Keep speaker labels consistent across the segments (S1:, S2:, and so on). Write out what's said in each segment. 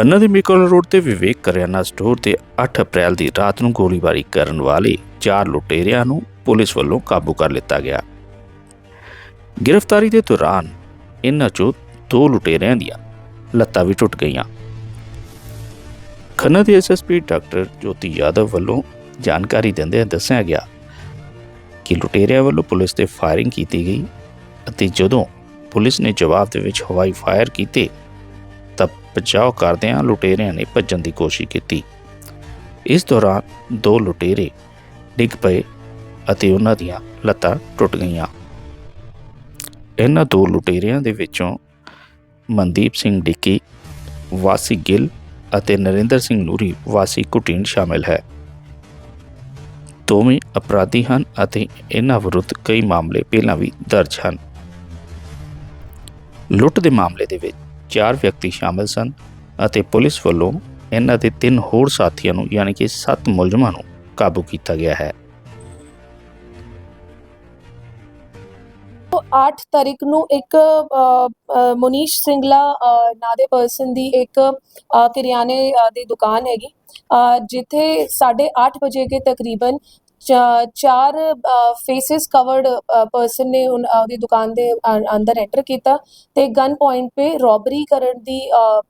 S1: ਖੰਨਾ ਦੇ ਮੇਕਲ ਰੋਡ ਤੇ ਵਿਵੇਕ ਕਰਿਆਨਾ ਸਟੋਰ ਤੇ 8 ਅਪ੍ਰੈਲ ਦੀ ਰਾਤ ਨੂੰ ਗੋਲੀਬਾਰੀ ਕਰਨ ਵਾਲੇ ਚਾਰ ਲੁਟੇਰਿਆਂ ਨੂੰ ਪੁਲਿਸ ਵੱਲੋਂ ਕਾਬੂ ਕਰ ਲਿੱਤਾ ਗਿਆ। ਗ੍ਰਿਫਤਾਰੀ ਦੇ ਦੌਰਾਨ ਇਨ੍ਹਾਂ ਚੋਂ ਦੋ ਲੁਟੇਰਿਆਂ ਦੀਆਂ ਲੱਤਾਂ ਵੀ ਟੁੱਟ ਗਈਆਂ। ਖੰਨਾ ਦੇ ਐਸਐਸਪੀ ਡਾਕਟਰ ਜੋਤੀ ਯਾਦਵ ਵੱਲੋਂ ਜਾਣਕਾਰੀ ਦਿੰਦਿਆਂ ਦੱਸਿਆ ਗਿਆ ਕਿ ਲੁਟੇਰਿਆਂ ਵੱਲੋਂ ਪੁਲਿਸ ਤੇ ਫਾਇਰਿੰਗ ਕੀਤੀ ਗਈ ਅਤੇ ਜਦੋਂ ਪੁਲਿਸ ਨੇ ਜਵਾਬ ਦੇ ਵਿੱਚ ਹਵਾਈ ਫਾਇਰ ਕੀਤੇ ਬਚਾਓ ਕਰਦਿਆਂ ਲੁਟੇਰਿਆਂ ਨੇ ਭੱਜਣ ਦੀ ਕੋਸ਼ਿਸ਼ ਕੀਤੀ। ਇਸ ਦੌਰਾਨ ਦੋ ਲੁਟੇਰੇ ਡਿੱਗ ਪਏ ਅਤੇ ਉਹਨਾਂ ਦੀਆਂ ਲੱਤਾਂ ਟੁੱਟ ਗਈਆਂ। ਇਹਨਾਂ ਦੋ ਲੁਟੇਰਿਆਂ ਦੇ ਵਿੱਚੋਂ ਮਨਦੀਪ ਸਿੰਘ ਡਿੱਕੀ, ਵਾਸੀ ਗਿੱਲ ਅਤੇ ਨਰਿੰਦਰ ਸਿੰਘ ਨੂਰੀ, ਵਾਸੀ ਕੁਟੀਨ ਸ਼ਾਮਿਲ ਹੈ। ਦੋਵੇਂ ਅਪਰਾਧੀ ਹਨ ਅਤੇ ਇਹਨਾਂ ਵਿਰੁੱਧ ਕਈ ਮਾਮਲੇ ਪਹਿਲਾਂ ਵੀ ਦਰਜ ਹਨ। ਲੁੱਟ ਦੇ ਮਾਮਲੇ ਦੇ ਵਿੱਚ ਚਾਰ ਵਿਅਕਤੀ ਸ਼ਾਮਲ ਸਨ ਅਤੇ ਪੁਲਿਸ ਵੱਲੋਂ ਇਹਨਾਂ ਦੇ ਤਿੰਨ ਹੋਰ ਸਾਥੀਆਂ ਨੂੰ ਯਾਨੀ ਕਿ 7 ਮੁਲਜ਼ਮਾਂ ਨੂੰ ਕਾਬੂ ਕੀਤਾ ਗਿਆ ਹੈ।
S2: 8 ਤਾਰੀਖ ਨੂੰ ਇੱਕ ਮੁਨੀਸ਼ ਸਿੰਗਲਾ ਅ, ਨਾਂ ਦੇ ਪਰਸਨ ਦੀ ਇੱਕ ਕਿਰਿਆਨੇ ਦੀ ਦੁਕਾਨ ਹੈਗੀ। ਅ, ਜਿੱਥੇ 8:30 ਵਜੇ ਕੇ ਤਕਰੀਬਨ ਚਾਰ ਫੇਸਿਸ ਕਵਰਡ ਪਰਸਨ ਨੇ ਉਹਦੀ ਦੁਕਾਨ ਦੇ ਅੰਦਰ ਐਂਟਰ ਕੀਤਾ ਤੇ ਗਨ ਪੁਆਇੰਟ ਪੇ ਰੋਬਰੀ ਕਰਨ ਦੀ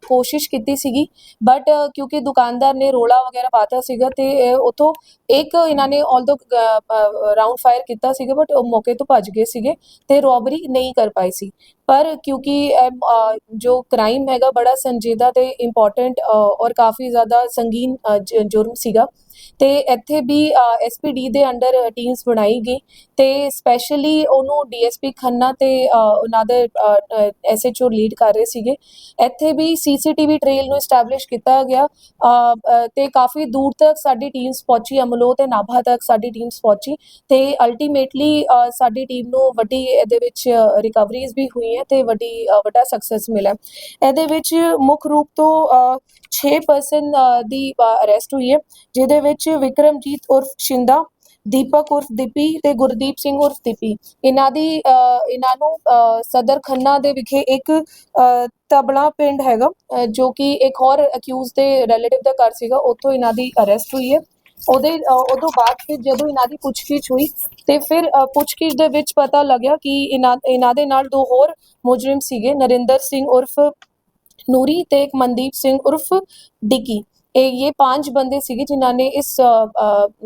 S2: ਕੋਸ਼ਿਸ਼ ਕੀਤੀ ਸੀਗੀ। ਬਟ ਕਿਉਂਕਿ ਦੁਕਾਨਦਾਰ ਨੇ ਰੋਲਾ ਵਗੈਰਾ ਪਾਤਾ ਸੀਗਾ ਤੇ ਇਹ ਉਥੋਂ ਇੱਕ ਇਹਨਾਂ ਨੇ ਆਲਦੋ ਰਾਉਂਡ ਫਾਇਰ ਕੀਤਾ ਸੀਗਾ ਬਟ ਉਹ ਮੌਕੇ ਤੋਂ ਭੱਜ ਗਏ ਸੀਗੇ ਤੇ ਰੋਬਰੀ ਨਹੀਂ ਕਰ ਪਾਈ ਸੀ। ਪਰ ਕਿਉਂਕਿ ਜੋ ਕ੍ਰਾਈਮ ਹੈਗਾ ਬੜਾ ਸੰਜੀਦਾ ਤੇ ਇੰਪੋਰਟੈਂਟ ਔਰ ਕਾਫੀ ਜ਼ਿਆਦਾ ਸੰਗੀਨ ਜੁਰਮ ਸੀਗਾ। ਤੇ ਇੱਥੇ ਵੀ ਐਸਪੀਡੀ ਦੇ ਅੰਡਰ ਟੀਮਸ ਬਣਾਈ ਗਈ ਤੇ ਸਪੈਸ਼ਲੀ ਉਹਨੂੰ ਡੀਐਸਪੀ ਖੰਨਾ ਤੇ ਉਹਨਾਂ ਦੇ ਐਸਐਚਓ ਲੀਡ ਕਰ ਰਹੇ ਸੀਗੇ। ਇੱਥੇ ਵੀ ਸੀਸੀਟੀਵੀ ਟ੍ਰੇਲ ਨੂੰ ਐਸਟੈਬਲਿਸ਼ ਕੀਤਾ ਗਿਆ। ਅ, ਤੇ ਕਾਫੀ ਦੂਰ ਤੱਕ ਸਾਡੀ ਟੀਮਸ ਪਹੁੰਚੀ ਅਮਲੋ ਤੇ ਨਾਭਾ ਤੱਕ ਸਾਡੀ ਟੀਮਸ ਪਹੁੰਚੀ। ਤੇ ਅਲਟੀਮੇਟਲੀ ਸਾਡੀ ਟੀਮ ਨੂੰ ਵੱਡੀ ਇਹਦੇ ਵਿੱਚ ਰਿਕਵਰੀਜ਼ ਵੀ ਹੋਈਆਂ। ਤੇ ਵੱਡੀ ਵੱਡਾ ਸਕਸੈਸ ਮਿਲਾ ਇਹਦੇ ਵਿੱਚ ਮੁੱਖ ਰੂਪ ਤੋਂ 6 ਪਰਸਨ ਦੀ ਅਰੈਸਟ ਹੋਈ ਹੈ, ਜਿਹਦੇ ਵਿੱਚ ਵਿਕਰਮਜੀਤ ਉਰਫ ਸ਼ਿੰਦਾ, ਦੀਪਕ ਉਰਫ ਦੀਪੀ ਤੇ ਗੁਰਦੀਪ ਸਿੰਘ ਉਰਫ ਦੀਪੀ। ਇਹਨਾਂ ਦੀ ਇਹਨਾਂ ਨੂੰ ਸਦਰ ਖੰਨਾ ਦੇ ਵਿਖੇ ਇੱਕ ਤਬਲਾ ਪਿੰਡ ਹੈਗਾ ਜੋ ਕਿ ਇੱਕ ਹੋਰ ਅਕਿਊਜ਼ ਦੇ ਰਿਲੇਟਿਵ ਦਾ ਘਰ ਸੀਗਾ, ਉੱਥੋਂ ਇਹਨਾਂ ਦੀ ਅਰੈਸਟ ਹੋਈ ਹੈ। ਉਹਦੇ ਉਦੋਂ ਬਾਅਦ ਫਿਰ ਜਦੋਂ ਇਹਨਾਂ ਦੀ ਪੁੱਛਗਿੱਛ ਹੋਈ ਤੇ ਫਿਰ ਪੁੱਛਗਿੱਛ ਦੇ ਵਿੱਚ ਪਤਾ ਲੱਗਿਆ ਕਿ ਇਹਨਾਂ ਇਹਨਾਂ ਦੇ ਨਾਲ ਦੋ ਹੋਰ ਮੁਜਰਮ ਸੀਗੇ, ਨਰਿੰਦਰ ਸਿੰਘ ਉਰਫ ਨੂਰੀ ਤੇ ਇੱਕ ਮਨਦੀਪ ਸਿੰਘ ਉਰਫ ਡਿੱਗੀ। ਇਹ ਇਹ ਪੰਜ ਬੰਦੇ ਸੀਗੇ ਜਿਨ੍ਹਾਂ ਨੇ ਇਸ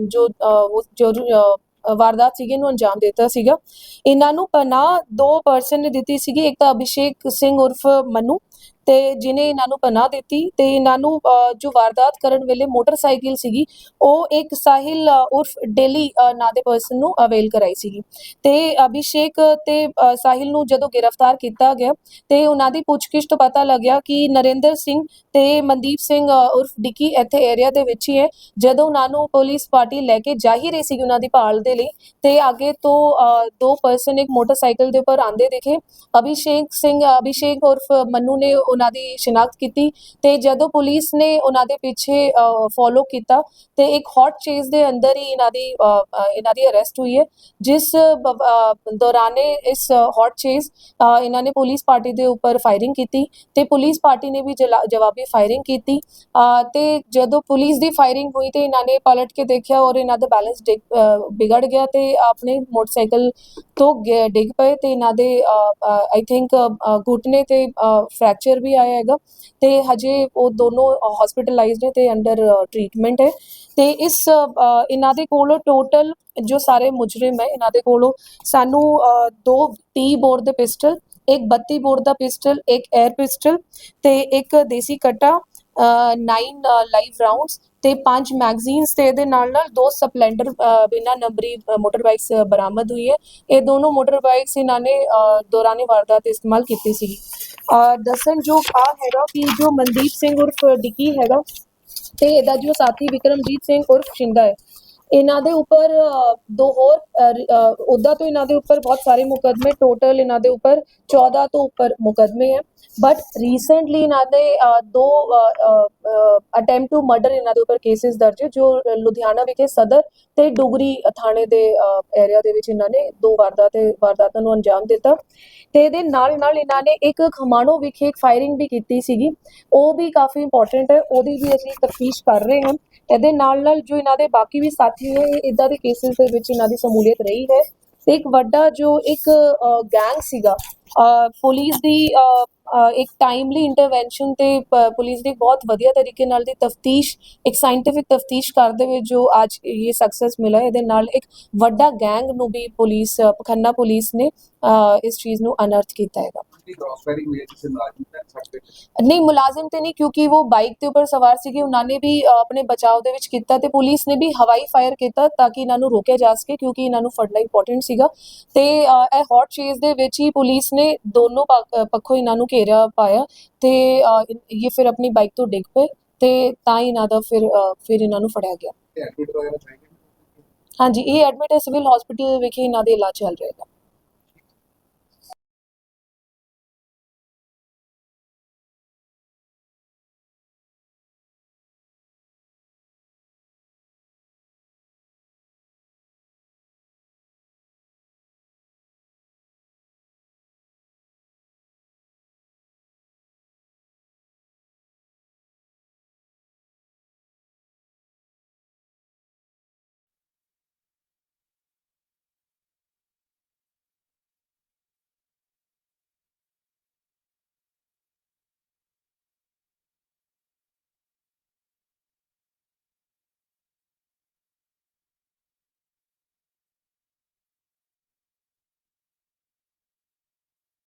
S2: ਜੋ ਜੋ ਵਾਰਦਾਤ ਸੀਗੇ ਨੂੰ ਅੰਜਾਮ ਦਿੱਤਾ ਸੀਗਾ। ਇਹਨਾਂ ਨੂੰ ਪਨਾਹ ਦੋ ਪਰਸਨ ਨੇ ਦਿੱਤੀ ਸੀਗੀ, ਇੱਕ ਤਾਂ ਅਭਿਸ਼ੇਕ ਸਿੰਘ ਉਰਫ ਮਨੂ ਤੇ ਜਿਨੇ ਇਹਨਾਂ ਨੂੰ ਪਨਾਹ ਦਿੱਤੀ ਤੇ ਇਹਨਾਂ ਨੂੰ ਜੋ ਵਾਰਦਾਤ ਕਰਨ ਵੇਲੇ ਮੋਟਰਸਾਈਕਲ ਸੀਗੀ ਉਹ ਇੱਕ ਸਾਹਿਲ ਉਰਫ ਡੇਲੀ ਅ, ਨਾਂ ਦੇ ਪਰਸਨ ਨੂੰ ਅਵੇਲ ਕਰਾਈ ਸੀਗੀ। ਤੇ ਅਭਿਸ਼ੇਕ ਤੇ ਸਾਹਿਲ ਨੂੰ ਜਦੋਂ ਗ੍ਰਿਫਤਾਰ ਕੀਤਾ ਗਿਆ ਤੇ ਉਹਨਾਂ ਦੀ ਪੁੱਛਗਿੱਛ ਤੋਂ ਪਤਾ ਲੱਗਿਆ ਕਿ ਨਰਿੰਦਰ ਸਿੰਘ ਤੇ ਮਨਦੀਪ ਸਿੰਘ ਉਰਫ ਡਿੱਕੀ ਇੱਥੇ ਏਰੀਆ ਦੇ ਵਿੱਚ ਹੀ ਹੈ। ਜਦੋਂ ਉਹਨਾਂ ਨੂੰ ਪੁਲਿਸ ਪਾਰਟੀ ਲੈ ਕੇ ਜਾ ਹੀ ਰਹੀ ਸੀ ਉਹਨਾਂ ਦੀ ਭਾਲ ਦੇ ਲਈ ਤੇ ਅੱਗੇ ਤੋਂ ਦੋ ਪਰਸਨ ਇੱਕ ਮੋਟਰਸਾਈਕਲ ਦੇ ਉੱਪਰ ਆਂਦੇ ਦਿਖੇ। ਅਭਿਸ਼ੇਕ ਸਿੰਘ ਅਭਿਸ਼ੇਕ ਉਰਫ ਮੰਨੂ ਨੇ ਉਹਨਾਂ ਦੀ ਸ਼ਨਾਖਤ ਕੀਤੀ ਤੇ ਜਦੋਂ ਪੁਲਿਸ ਨੇ ਉਹਨਾਂ ਦੇ ਪਿੱਛੇ ਫੋਲੋ ਕੀਤਾ ਤੇ ਇੱਕ ਹੌਟ ਚੇਸ ਦੇ ਅੰਦਰ ਹੀ ਇਹਨਾਂ ਦੀ ਇਹਨਾਂ ਦੀ ਅਰੈਸਟ ਹੋਈ ਹੈ, ਜਿਸ ਦੌਰਾਨੇ ਇਸ ਹੌਟ ਚੇਸ ਇਹਨਾਂ ਨੇ ਪੁਲਿਸ ਪਾਰਟੀ ਦੇ ਉੱਪਰ ਫਾਇਰਿੰਗ ਕੀਤੀ ਤੇ ਪੁਲਿਸ ਪਾਰਟੀ ਨੇ ਵੀ ਜਲਾ- ਜਵਾਬੀ ਫਾਇਰਿੰਗ ਕੀਤੀ ਤੇ ਜਦੋਂ ਪੁਲਿਸ ਦੀ ਫਾਇਰਿੰਗ ਹੋਈ ਤੇ ਇਹਨਾਂ ਨੇ ਪਲਟ ਕੇ ਦੇਖਿਆ ਔਰ ਇਹਨਾਂ ਦਾ ਬੈਲੈਂਸ ਵਿਗੜ ਗਿਆ ਤੇ ਆਪਣੇ ਮੋਟਰਸਾਈਕਲ ਤੋਂ ਡਿੱਗ ਪਏ ਤੇ ਇਹਨਾਂ ਦੇ ਆਈ ਥਿੰਕ ਘੁਟਨੇ ਤੇ ਫ੍ਰੈਕਚਰ ਵੀ ਆਇਆ ਹੈਗਾ ਤੇ ਹਜੇ ਉਹ ਦੋਨੋਂ ਹਸਪੀਟਲਾਈਜ਼ਡ ਨੇ ਤੇ ਅੰਡਰ ਟ੍ਰੀਟਮੈਂਟ ਹੈ। ਤੇ ਇਸ ਇਹਨਾਂ ਦੇ ਕੋਲੋਂ ਟੋਟਲ ਜੋ ਸਾਰੇ ਮੁਜਰਮ ਹੈ ਇਹਨਾਂ ਦੇ ਕੋਲੋਂ ਸਾਨੂੰ ਦੋ 30 ਬੋਰ ਦੇ ਪਿਸਟਲ ਇੱਕ 32 ਬੋਰ ਦਾ ਪਿਸਟਲ ਇੱਕ 에ਅਰ ਪਿਸਟਲ ਤੇ ਇੱਕ ਦੇਸੀ ਕਟਾ 9 ਲਾਈਵ ਰਾਉਂਡਸ ਤੇ ਪੰਜ ਮੈਗਜ਼ੀਨਸ ਤੇ ਇਹਦੇ ਨਾਲ ਨਾਲ ਦੋ ਸਪਲੈਂਡਰ ਬਿਨਾ ਨੰਬਰੀ ਮੋਟਰ ਬਾਈਕਸ ਬਰਾਮਦ ਹੋਈ ਹੈ। ਇਹ ਦੋਨੋਂ ਮੋਟਰ ਬਾਈਕਸ ਇਹਨਾਂ ਨੇ ਅ, ਦੌਰਾਨੇ ਵਾਰਦਾਤ ਇਸਤੇਮਾਲ ਕੀਤੀ ਸੀ ਦੱਸਣ ਜੋ ਆ ਹੈਗਾ ਕਿ ਜੋ ਮਨਦੀਪ ਸਿੰਘ ਉਰਫ ਡਿੱਕੀ ਹੈਗਾ ਤੇ ਇਹਦਾ ਜੋ ਸਾਥੀ ਵਿਕਰਮਜੀਤ ਸਿੰਘ ਉਰਫ ਸ਼ਿੰਦਾ ਹੈ। ਇਹਨਾਂ ਦੇ ਉੱਪਰ ਦੋ ਹੋਰ ਉਹਦਾ ਤੋਂ ਇਹਨਾਂ ਦੇ ਉੱਪਰ ਬਹੁਤ ਸਾਰੇ ਮੁਕਦਮੇ ਟੋਟਲ ਇਹਨਾਂ ਦੇ ਉੱਪਰ 14 ਤੋਂ ਉੱਪਰ ਮੁਕਦਮੇ ਹੈ। ਬਟ ਰੀਸੈਂਟਲੀ ਇਹਨਾਂ ਦੇ ਦੋ ਅਟੈਂਪਟ ਟੂ ਮਰਡਰ ਇਹਨਾਂ ਦੇ ਉੱਪਰ ਕੇਸਿਸ ਦਰਜ ਹੈ, ਜੋ ਲੁਧਿਆਣਾ ਵਿਖੇ ਸਦਰ ਤੇ ਡੁਗਰੀ ਥਾਣੇ ਦੇ ਏਰੀਆ ਦੇ ਵਿੱਚ ਇਹਨਾਂ ਨੇ ਦੋ ਵਾਰਦਾਤੇ ਵਾਰਦਾਤਾਂ ਨੂੰ ਅੰਜਾਮ ਦਿੱਤਾ। ਤੇ ਇਹਦੇ ਨਾਲ ਨਾਲ ਇਹਨਾਂ ਨੇ ਇੱਕ ਖਮਾਣੋ ਵਿਖੇ ਇੱਕ ਫਾਇਰਿੰਗ ਵੀ ਕੀਤੀ ਸੀਗੀ। ਉਹ ਵੀ ਕਾਫੀ ਇੰਪੋਰਟੈਂਟ ਹੈ, ਉਹਦੀ ਵੀ ਅਸੀਂ ਤਫਤੀਸ਼ ਕਰ ਰਹੇ ਹਾਂ। ਇਹਦੇ ਨਾਲ ਨਾਲ ਜੋ ਇਹਨਾਂ ਦੇ ਬਾਕੀ ਵੀ ਸੱਤ ਸਾਥੀ ਹੈ ਇਦਾਂ ਦੇ ਕੇਸਿਸ ਦੇ ਵਿੱਚ ਇਹਨਾਂ ਦੀ ਸ਼ਮੂਲੀਅਤ ਰਹੀ ਹੈ ਤੇ ਇੱਕ ਵੱਡਾ ਜੋ ਇੱਕ ਗੈਂਗ ਸੀਗਾ ਅ, ਪੁਲਿਸ ਦੀ ਅ, ਇੱਕ ਟਾਈਮਲੀ ਇੰਟਰਵੈਂਸ਼ਨ ਤੇ ਪੁਲਿਸ ਦੀ ਬਹੁਤ ਵਧੀਆ ਤਰੀਕੇ ਨਾਲ ਦੀ ਤਫਤੀਸ਼ ਇੱਕ ਸਾਇੰਟਿਫਿਕ ਤਫਤੀਸ਼ ਕਰਦੇ ਵਿੱਚ ਜੋ ਅੱਜ ਇਹ ਸਕਸੈਸ ਮਿਲਾ ਇਹਦੇ ਨਾਲ ਇੱਕ ਵੱਡਾ ਗੈਂਗ ਨੂੰ ਵੀ ਪੁਲਿਸ ਪਖੰਨਾ ਪੁਲਿਸ ਨੇ ਇਸ ਚੀਜ਼ ਨੂੰ ਅਨਰਥ ਕੀਤਾ ਹੈਗਾ। ਨਹੀਂ ਮੁਲਾਜ਼ਮ ਤੇ ਨਹੀਂ ਕਿਉਂਕਿ ਉਹ ਬਾਈਕ ਦੇ ਉੱਪਰ ਸਵਾਰ ਸੀਗੇ ਉਹਨਾਂ ਨੇ ਵੀ ਆਪਣੇ ਬਚਾਅ ਦੇ ਵਿੱਚ ਕੀਤਾ ਤੇ ਪੁਲਿਸ ਨੇ ਵੀ ਹਵਾਈ ਫਾਇਰ ਕੀਤਾ ਤਾਂ ਕਿ ਇਹਨਾਂ ਨੂੰ ਰੋਕਿਆ ਜਾ ਸਕੇ ਕਿਉਂਕਿ ਇਹਨਾਂ ਨੂੰ ਫੜਨਾ ਇੰਪੋਰਟੈਂਟ ਸੀਗਾ। ਤੇ ਇਹ ਹੌਟ ਚੇਜ਼ ਦੇ ਵਿੱਚ ਹੀ ਪੁਲਿਸ ਨੇ ਦੋਨੋਂ ਪੱਖੋਂ ਇਹਨਾਂ ਨੂੰ ਘੇਰਿਆ ਪਾਇਆ ਤੇ ਇਹ ਫਿਰ ਆਪਣੀ ਬਾਈਕ ਤੋਂ ਡਿੱਗ ਪਏ ਤੇ ਤਾਂ ਹੀ ਇਹਨਾਂ ਦਾ ਫਿਰ ਫਿਰ ਇਹਨਾਂ ਨੂੰ ਫੜਿਆ ਗਿਆ। ਹਾਂਜੀ ਇਹ ਐਡਮਿਟ ਹੈ ਸਿਵਲ ਹਸਪੀਟਲ ਵਿਖੇ ਇਹਨਾਂ ਦੇ ਇਲਾਜ ਚੱਲ ਰਿਹਾ ਹੈ